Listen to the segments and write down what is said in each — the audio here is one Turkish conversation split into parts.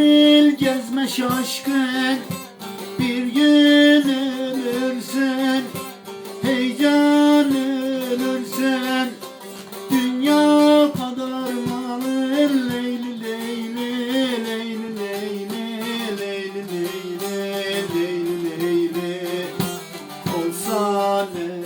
Dil gezme şaşkın. Bir gün ölürsün. Heyecan ölürsün. Dünya kadar malın Leyli leyli leyli leyli Leyli leyli leyli leyli. Olsa ne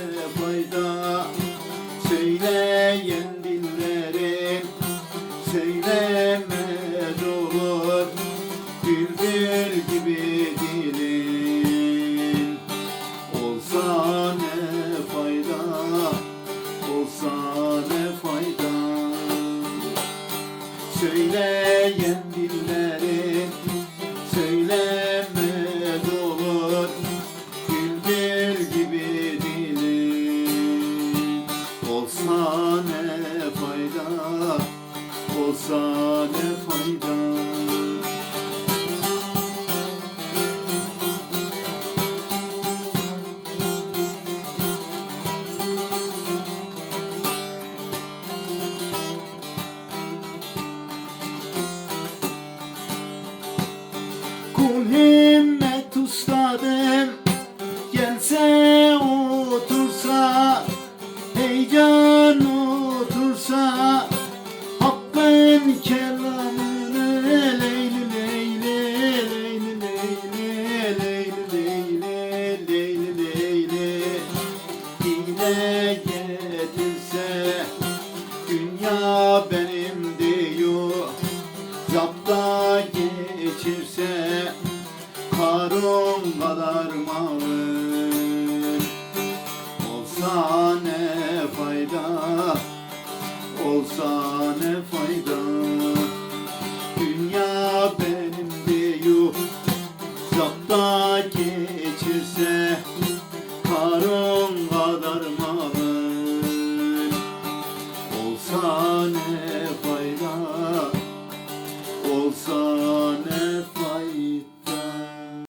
Söyleyen dillerin Söylemez olur gibi dilin Olsa ne fayda Olsa ne fayda Kul himmet ustadım Gelse otursa Heyecan otursa Hakkın kelamını Leyli leyli Leyli leyli Leyli leyli Leyli leyli Dile getirse Dünya benim diyor. Zapta Malın Olsa ne fayda Olsa ne fayda. Dünya benim diyor Zapta geçirse Karun kadar